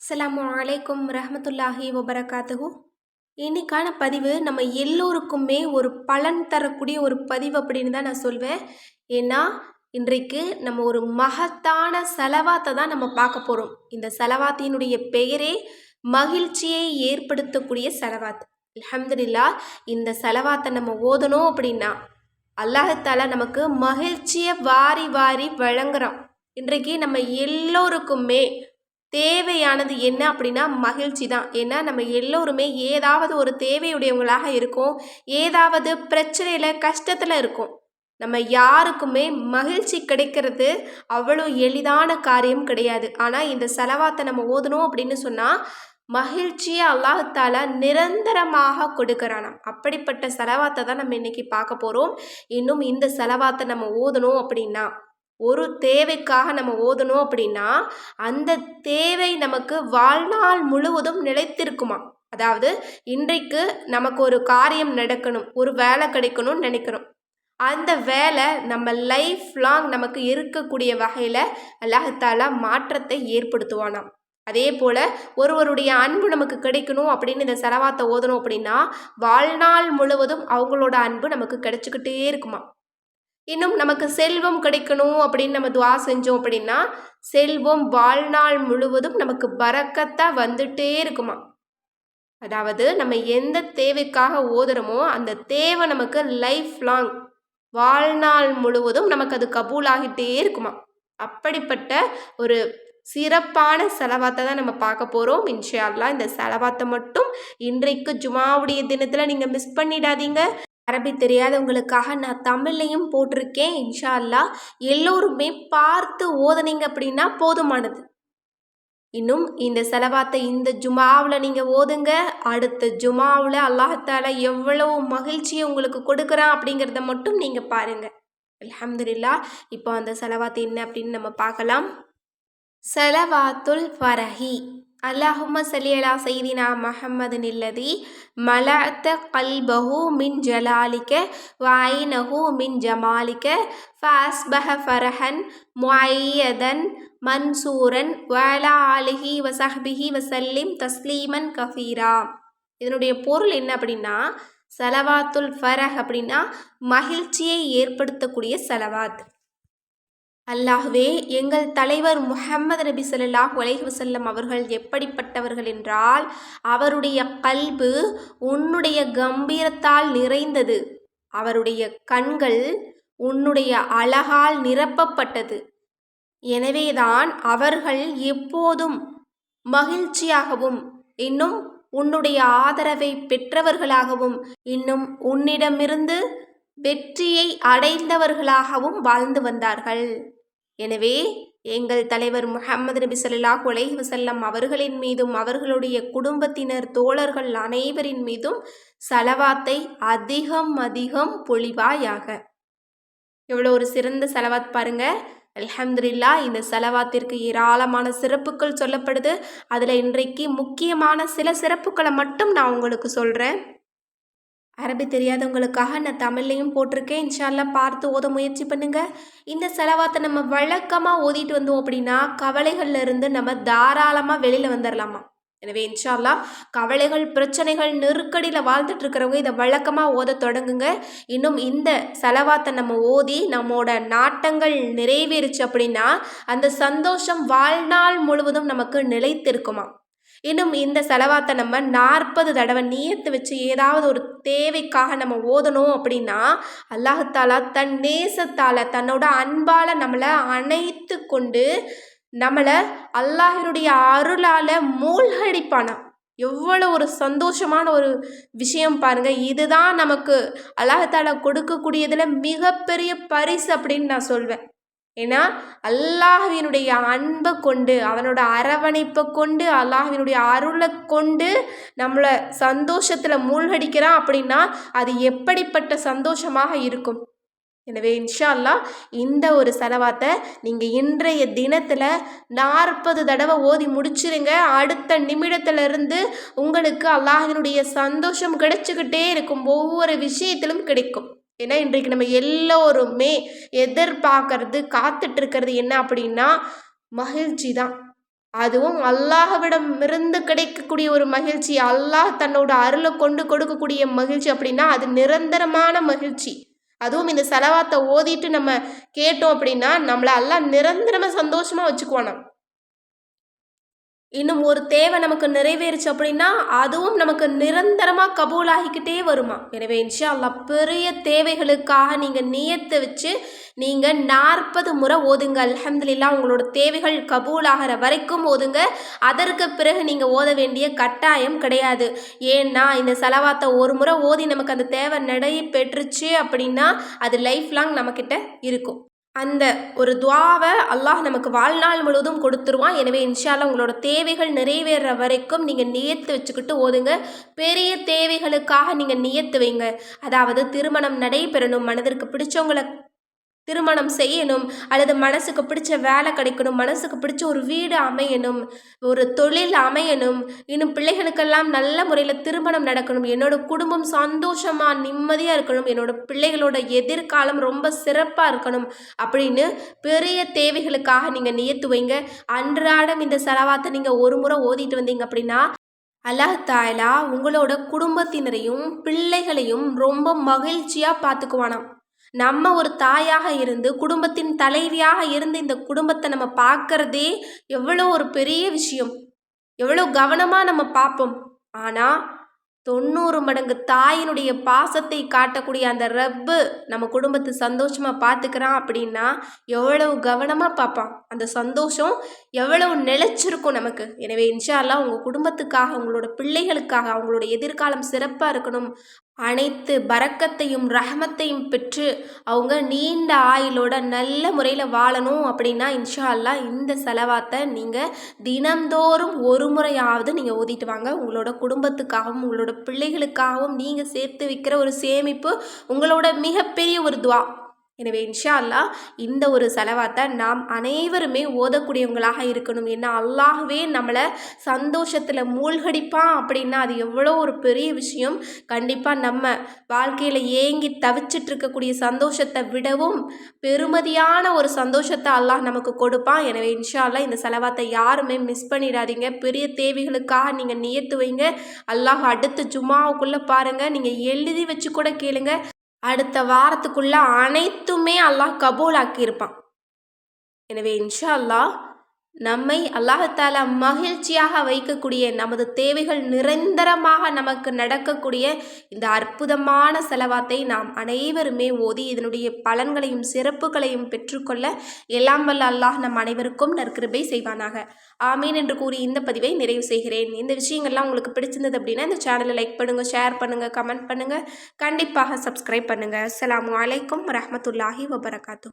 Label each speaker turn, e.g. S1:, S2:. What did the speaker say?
S1: அஸ்லாம் அலைக்கும் ரஹமத்துல்லாஹி வபரகாத்துஹு. இன்னைக்கான பதிவு நம்ம எல்லோருக்குமே ஒரு பலன் தரக்கூடிய ஒரு பதிவு அப்படின்னு தான் நான் சொல்வேன். ஏன்னா இன்றைக்கு நம்ம ஒரு மகத்தான செலவாத்தை தான் நம்ம பார்க்க போகிறோம் இந்த செலவாத்தினுடைய பெயரே மகிழ்ச்சியை ஏற்படுத்தக்கூடிய செலவாத். அலமதுல்லா இந்த செலவாத்தை நம்ம ஓதணும் அப்படின்னா அல்லாஹத்தால நமக்கு மகிழ்ச்சியை வாரி வாரி வழங்குறோம் இன்றைக்கு நம்ம எல்லோருக்குமே தேவையானது என்ன அப்படின்னா மகிழ்ச்சி தான். ஏன்னா நம்ம எல்லோருமே ஏதாவது ஒரு தேவையுடையவங்களாக இருக்கோம். ஏதாவது பிரச்சனையில் கஷ்டத்தில் இருக்கோம். நம்ம யாருக்குமே மகிழ்ச்சி கிடைக்கிறது அவ்வளோ எளிதான காரியம் கிடையாது. ஆனால் இந்த செலவாத்தை நம்ம ஓதணும் அப்படின்னு சொன்னால் மகிழ்ச்சியை அல்லாஹால நிரந்தரமாக கொடுக்குறானாம். அப்படிப்பட்ட செலவாத்தை தான் நம்ம இன்னைக்கு பார்க்க போகிறோம் இன்னும் இந்த செலவாத்தை நம்ம ஓதணும் அப்படின்னா. ஒரு தேவைக்காக நம்ம ஓதணும் அப்படின்னா அந்த தேவை நமக்கு வாழ்நாள் முழுவதும் நிலைத்திருக்குமா? அதாவது இன்றைக்கு நமக்கு ஒரு காரியம் நடக்கணும் ஒரு வேலை கிடைக்கணும்னு நினைக்கிறோம். அந்த வேலை நம்ம லைஃப் லாங் நமக்கு இருக்கக்கூடிய வகையில் அல்லாஹாலா மாற்றத்தை ஏற்படுத்துவானாம். அதே போல் ஒருவருடைய அன்பு நமக்கு கிடைக்கணும் அப்படின்னு இந்த செலவாத்தை ஓதணும் அப்படின்னா வாழ்நாள் முழுவதும் அவங்களோட அன்பு நமக்கு கிடைச்சிக்கிட்டே இருக்குமா? இன்னும் நமக்கு செல்வம் கிடைக்கணும் அப்படின்னு நம்ம துவா செஞ்சோம் அப்படின்னா செல்வம் வாழ்நாள் முழுவதும் நமக்கு பறக்கத்தான் வந்துட்டே இருக்குமா? அதாவது நம்ம எந்த தேவைக்காக ஓதுறோமோ அந்த தேவை நமக்கு லைஃப் லாங் வாழ்நாள் முழுவதும் நமக்கு அது கபூலாகிட்டே இருக்குமா? அப்படிப்பட்ட ஒரு சிறப்பான செலவாத்தை தான் நம்ம பார்க்க போகிறோம் இன்ஷா இந்த செலவாத்தை மட்டும் இன்றைக்கு ஜுமாவுடைய தினத்தில் நீங்கள் மிஸ் பண்ணிடாதீங்க. அரபி தெரியாதவங்களுக்காக நான் தமிழ்லையும் போட்டிருக்கேன் இன்ஷா அல்லா எல்லோருமே பார்த்து ஓதுனீங்க அப்படின்னா போதுமானது. இன்னும் இந்த செலவாத்தை இந்த ஜுமாவில் நீங்கள் ஓதுங்க. அடுத்த ஜுமாவில் அல்லாஹால எவ்வளவு மகிழ்ச்சியை உங்களுக்கு கொடுக்குறான் அப்படிங்கிறத மட்டும் நீங்கள் பாருங்கள் அலமதுல்லா இப்போ அந்த செலவாத்து என்ன அப்படின்னு நம்ம பார்க்கலாம். செலவாத்துல் ஃபரஹி. அல்லாஹும்ம சலியலா செய்தினா மஹம்மது நில்லதி மலத்த கல்பஹு மின் ஜலாலிக்க வாயினஹு மின் ஜமாலிக்க ஃபாஸ்பஹ ஃபரஹன் முயதன் மன்சூரன் வலா ஆலிஹி வசஹபிஹி வசல்லிம் தஸ்லீமன் கஃபீரா. இதனுடைய பொருள் என்ன அப்படின்னா சலவாத்துல் ஃபரஹ் அப்படின்னா மகிழ்ச்சியை ஏற்படுத்தக்கூடிய செலவாத். அல்லாஹ்வே எங்கள் தலைவர் முஹம்மது நபி சொல்லாஹ் உலகி அவர்கள் எப்படிப்பட்டவர்கள் என்றால் அவருடைய கல்பு உன்னுடைய கம்பீரத்தால் நிறைந்தது. அவருடைய கண்கள் உன்னுடைய அழகால் நிரப்பப்பட்டது. எனவேதான் அவர்கள் எப்போதும் மகிழ்ச்சியாகவும் இன்னும் உன்னுடைய ஆதரவை பெற்றவர்களாகவும் இன்னும் உன்னிடமிருந்து வெற்றியை அடைந்தவர்களாகவும் வாழ்ந்து வந்தார்கள். எனவே எங்கள் தலைவர் முகமது நபி சொல்லாஹ் உலகி வசல்லம் அவர்களின் மீதும் அவர்களுடைய குடும்பத்தினர் தோழர்கள் அனைவரின் மீதும் செலவாத்தை அதிகம் அதிகம் பொழிவாயாக. எவ்வளோ ஒரு சிறந்த செலவாத் பாருங்க. அல்ஹம்துல்லா இந்த செலவாத்திற்கு ஏராளமான சிறப்புகள் சொல்லப்படுது. அதில் இன்றைக்கு முக்கியமான சில சிறப்புகளை மட்டும் நான் உங்களுக்கு சொல்கிறேன் அரபி தெரியாதவங்களுக்காக நான் தமிழ்லையும் போட்டிருக்கேன். இன்ஷால்லா பார்த்து ஓத முயற்சி பண்ணுங்கள் இந்த செலவாத்தை நம்ம வழக்கமாக ஓதிட்டு வந்தோம் அப்படின்னா கவலைகள்ல இருந்து நம்ம தாராளமாக வெளியில் வந்துடலாமா எனவே இன்ஷால்லா கவலைகள் பிரச்சனைகள் நெருக்கடியில் வாழ்ந்துட்டு இருக்கிறவங்க இதை வழக்கமாக ஓத தொடங்குங்க. இன்னும் இந்த செலவாத்தை நம்ம ஓதி நம்மோட நாட்டங்கள் நிறைவேறுச்சு அப்படின்னா அந்த சந்தோஷம் வாழ்நாள் முழுவதும் நமக்கு நிலைத்திருக்குமா? இன்னும் இந்த செலவாத்தை நம்ம நாற்பது தடவை நீயத்து வச்சு ஏதாவது ஒரு தேவைக்காக நம்ம ஓதணும் அப்படின்னா அல்லாஹாலா தன் நேசத்தால் தன்னோட அன்பால் நம்மளை அணைத்து கொண்டு நம்மளை அல்லாஹினுடைய அருளால் மூழ்கடிப்பானா? எவ்வளோ ஒரு சந்தோஷமான ஒரு விஷயம் பாருங்கள் இதுதான் நமக்கு அல்லாஹாலா கொடுக்கக்கூடியதில் மிகப்பெரிய பரிசு அப்படின்னு நான் சொல்வேன். ஏன்னா அல்லாஹினுடைய அன்பை கொண்டு அவனோட அரவணைப்பை கொண்டு அல்லாஹினுடைய அருளை கொண்டு நம்மளை சந்தோஷத்தில் மூழ்கடிக்கிறான் அப்படின்னா அது எப்படிப்பட்ட சந்தோஷமாக இருக்கும்? எனவே இன்ஷா அல்லா இந்த ஒரு செலவாத்தை நீங்கள் இன்றைய தினத்தில் நாற்பது தடவை ஓதி முடிச்சிருங்க. அடுத்த நிமிடத்திலிருந்து உங்களுக்கு அல்லாஹினுடைய சந்தோஷம் கிடைச்சிக்கிட்டே இருக்கும். ஒவ்வொரு விஷயத்திலும் கிடைக்கும். ஏன்னா இன்றைக்கு நம்ம எல்லோருமே எதிர்பார்க்கறது காத்துட்ருக்கிறது என்ன அப்படின்னா மகிழ்ச்சி தான். அதுவும் அல்லாஹ்விடமிருந்து கிடைக்கக்கூடிய ஒரு மகிழ்ச்சி அல்லாஹ் தன்னோட அருளை கொண்டு கொடுக்கக்கூடிய மகிழ்ச்சி அப்படின்னா அது நிரந்தரமான மகிழ்ச்சி. அதுவும் இந்த செலவாத்தை ஓதிட்டு நம்ம கேட்டோம் அப்படின்னா நம்மளை எல்லாம் நிரந்தரமாக சந்தோஷமாக வச்சுக்குவானாம். இன்னும் ஒரு தேவை நமக்கு நிறைவேறுச்சு அப்படின்னா அதுவும் நமக்கு நிரந்தரமாக கபூலாகிக்கிட்டே வருமா? எனவே இன்ஷா பெரிய தேவைகளுக்காக நீங்கள் நியத்தை வச்சு நீங்கள் நாற்பது முறை ஓதுங்க. அல்ஹம்துலில்லா உங்களோட தேவைகள் கபூலாகிற வரைக்கும் ஓதுங்க. அதற்கு பிறகு நீங்கள் ஓத வேண்டிய கட்டாயம் கிடையாது. ஏன்னா இந்த செலவாத்தை ஒரு முறை ஓதி நமக்கு அந்த தேவை நடை பெற்றுச்சு அப்படின்னா அது லைஃப் லாங் நம்மக்கிட்ட இருக்கும். அந்த ஒரு துவாவை அல்லாஹ் நமக்கு வாழ்நாள் முழுவதும் கொடுத்துருவான். எனவே இன்ஷால்லா உங்களோட தேவைகள் நிறைவேற வரைக்கும் நீங்கள் நியத்து வச்சுக்கிட்டு ஓதுங்க. பெரிய தேவைகளுக்காக நீங்கள் நியத்து வைங்க. அதாவது திருமணம் நடைபெறணும். மனதிற்கு பிடிச்சவங்களை திருமணம் செய்யணும் அல்லது மனசுக்கு பிடிச்ச வேலை கிடைக்கணும் மனசுக்கு பிடிச்ச ஒரு வீடு அமையணும் ஒரு தொழில் அமையணும் இன்னும் பிள்ளைகளுக்கெல்லாம் நல்ல முறையில் திருமணம் நடக்கணும் என்னோட குடும்பம் சந்தோஷமாக நிம்மதியாக இருக்கணும் என்னோட பிள்ளைகளோட எதிர்காலம் ரொம்ப சிறப்பாக இருக்கணும் அப்படின்னு பெரிய தேவைகளுக்காக நீங்கள் நியத்து வைங்க. அன்றாடம் இந்த செலவாத்தை நீங்கள் ஒரு முறை ஓதிட்டு வந்தீங்க அப்படின்னா அல்லாஹ் தாயலா உங்களோட குடும்பத்தினரையும் பிள்ளைகளையும் ரொம்ப மகிழ்ச்சியாக பார்த்துக்குவானாம் நம்ம ஒரு தாயாக இருந்து குடும்பத்தின் தலைவியாக இருந்து இந்த குடும்பத்தை நம்ம பார்க்கறதே எவ்வளோ ஒரு பெரிய விஷயம். எவ்வளோ கவனமாக நம்ம பார்ப்போம். ஆனால் தொண்ணூறு மடங்கு தாயினுடைய பாசத்தை காட்டக்கூடிய அந்த ரப்பு நம்ம குடும்பத்தை சந்தோஷமாக பார்த்துக்கிறான் அப்படின்னா எவ்வளவு கவனமாக பார்ப்பான். அந்த சந்தோஷம் எவ்வளவு நிலைச்சிருக்கும் நமக்கு. எனவே இன்ஷா அல்லாஹ் உங்கள் குடும்பத்துக்காக உங்களோட பிள்ளைகளுக்காக அவங்களோட எதிர்காலம் சிறப்பாக இருக்கணும். அனைத்து பரக்கத்தையும் ரஹமத்தையும் பெற்று அவங்க நீண்ட ஆயுளோட நல்ல முறையில் வாழணும் அப்படின்னா இன்ஷா அல்லாஹ் இந்த செலவாத்தை நீங்கள் தினந்தோறும் ஒரு முறையாவது நீங்கள் ஓதிட்டு வாங்க. உங்களோட குடும்பத்துக்காகவும் உங்களோட பிள்ளைகளுக்காகவும் நீங்கள் சேர்த்து வைக்கிற ஒரு சேமிப்பு உங்களோட மிகப்பெரிய ஒரு துவா. எனவே இன்ஷா அல்லா இந்த ஒரு செலவாத்தை நாம் அனைவருமே ஓதக்கூடியவங்களாக இருக்கணும். ஏன்னா அல்லாகவே நம்மளை சந்தோஷத்தில் மூழ்கடிப்பான் அப்படின்னா அது எவ்வளோ ஒரு பெரிய விஷயம். கண்டிப்பாக நம்ம வாழ்க்கையில் ஏங்கி தவிச்சிட்டு இருக்கக்கூடிய சந்தோஷத்தை விடவும் பெருமதியான ஒரு சந்தோஷத்தை அல்லாஹ் நமக்கு கொடுப்பான். எனவே இன்ஷா அல்லா இந்த செலவாத்தை யாருமே மிஸ் பண்ணிடாதீங்க. பெரிய தேவைகளுக்காக நீங்கள் நியத்து வைங்க. அல்லாஹ் அடுத்த ஜுமாவுக்குள்ளே பாருங்கள் நீங்கள் எழுதி வச்சு கூட கேளுங்க. அடுத்த வாரத்துக்குள்ள அனைத்துமே அல்லாஹ் கபூலாக்கியிருப்பான். எனவே இன்ஷா அல்லாஹ் நம்மை அல்லாஹால மகிழ்ச்சியாக வைக்கக்கூடிய நமது தேவைகள் நிரந்தரமாக நமக்கு நடக்கக்கூடிய இந்த அற்புதமான செலவாத்தை நாம் அனைவருமே ஓதி இதனுடைய பலன்களையும் சிறப்புகளையும் பெற்றுக்கொள்ள எல்லாம் வல்ல அல்லாஹ் நம் அனைவருக்கும் நற்கிருபை செய்வானாக. ஆமீன் என்று கூறி இந்த பதிவை நிறைவு செய்கிறேன். இந்த விஷயங்கள்லாம் உங்களுக்கு பிடிச்சிருந்தது அப்படின்னா இந்த சேனலை லைக் பண்ணுங்கள் ஷேர் பண்ணுங்கள் கமெண்ட் பண்ணுங்கள் கண்டிப்பாக சப்ஸ்கிரைப் பண்ணுங்கள் அஸ்லாம் வலைக்கம் வரமத்துல்லாஹி வபரகாத்து